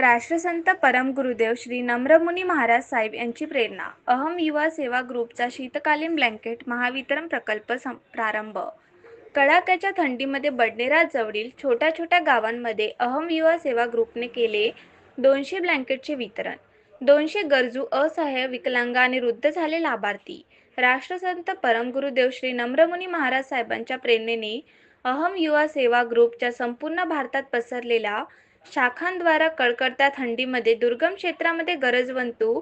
राष्ट्रसंत परमगुरुदेव श्री नम्रमुनी महाराज साहेब यांची प्रेरणा. अहम युवा सेवा ग्रुपचा शीतकालीन ब्लँकेट महावितरण प्रकल्प सं प्रारंभ. कडाक्याच्या थंडीमध्ये बडनेरा जवळील छोट्या छोट्या गावांमध्ये अहम युवा सेवा ग्रुपने केले दोनशे ब्लँकेटचे वितरण. दोनशे गरजू असहाय्य विकलांग आणि वृद्ध झाले लाभार्थी. राष्ट्रसंत परमगुरुदेव श्री नम्रमुनी महाराज साहेबांच्या प्रेरणेने अहम युवा सेवा ग्रुपच्या संपूर्ण भारतात पसरलेल्या शाखांद्वारा कडकडत्या थंडीमध्ये दुर्गम क्षेत्रामध्ये गरजवंतू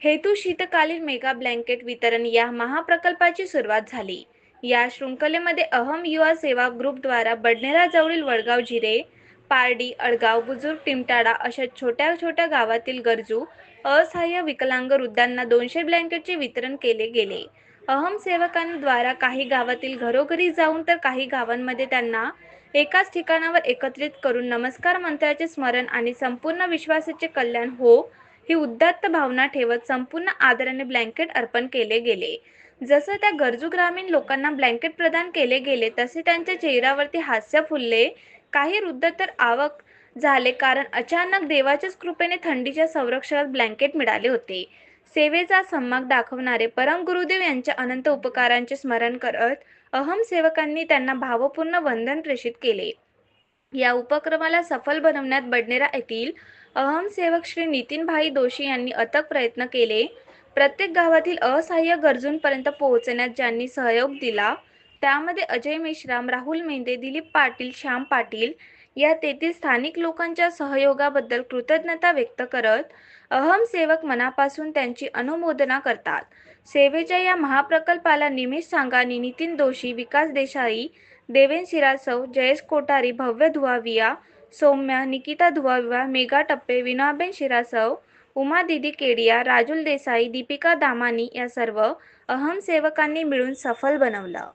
हेतू शीतकालीन मेगा ब्लँकेट वितरण या महाप्रकल्पाची सुरुवात झाली. या शृंखलेमध्ये अहम युवा सेवा ग्रुपद्वारा बडनेराजवळील वडगाव जिरे पारडी अडगाव बुजुर्ग टिमटाडा अशा छोट्या छोट्या गावातील गरजू असहाय्य विकलांग वृद्धांना दोनशे ब्लँकेटचे वितरण केले गेले. अहम सेवकांद्वारा काही गावातील घरोघरी जाऊन तर काही गावांमध्ये त्यांना एकाच ठिकाणावर एकत्रित करून नमस्कार मंत्राचे स्मरण आणि संपूर्ण विश्वासाचे कल्याण हो ही उद्दात्त भावना ठेवत संपूर्ण आदराने ब्लँकेट अर्पण केले गेले. जसं त्या गरजू ग्रामीण लोकांना ब्लँकेट प्रदान केले गेले तसे त्यांच्या चेहऱ्यावरती हास्य फुलले. काही वृद्ध तर आवक झाले कारण अचानक देवाच्याच कृपेने थंडीच्या संरक्षणात ब्लँकेट मिळाले होते. सेवेचा सम्मान दाखवणारे परम गुरुदेव यांच्या अनंत उपकारांचे स्मरण करत अहम सेवकांनी त्यांना भावपूर्ण वंदन प्रेषित केले. या उपक्रमाला सफल बनवण्यात बडनेरा येथील अहम सेवक श्री नितीनभाई दोशी यांनी अथक प्रयत्न केले. प्रत्येक गावातील असहाय्य गरजूंपर्यंत पोहोचण्यात ज्यांनी सहयोग दिला त्यामध्ये अजय मेश्राम राहुल मेंदे दिलीप पाटील श्याम पाटील या तेथील स्थानिक लोकांच्या सहयोगाबद्दल कृतज्ञता व्यक्त करत अहम सेवक मनापासून त्यांची अनुमोदना करतात. सेवेच्या या महाप्रकल्पाला निमिष सांगानी नितीन दोशी विकास देसाई देवेन सिरासव जयेश कोठारी भव्य धुवाविया सौम्या निकिता धुवाविया मेघा टप्पे विनाबेन शिरासव उमा दिदी केडिया राजुल देसाई दीपिका दामानी या सर्व अहम सेवकांनी मिळून सफल बनवलं.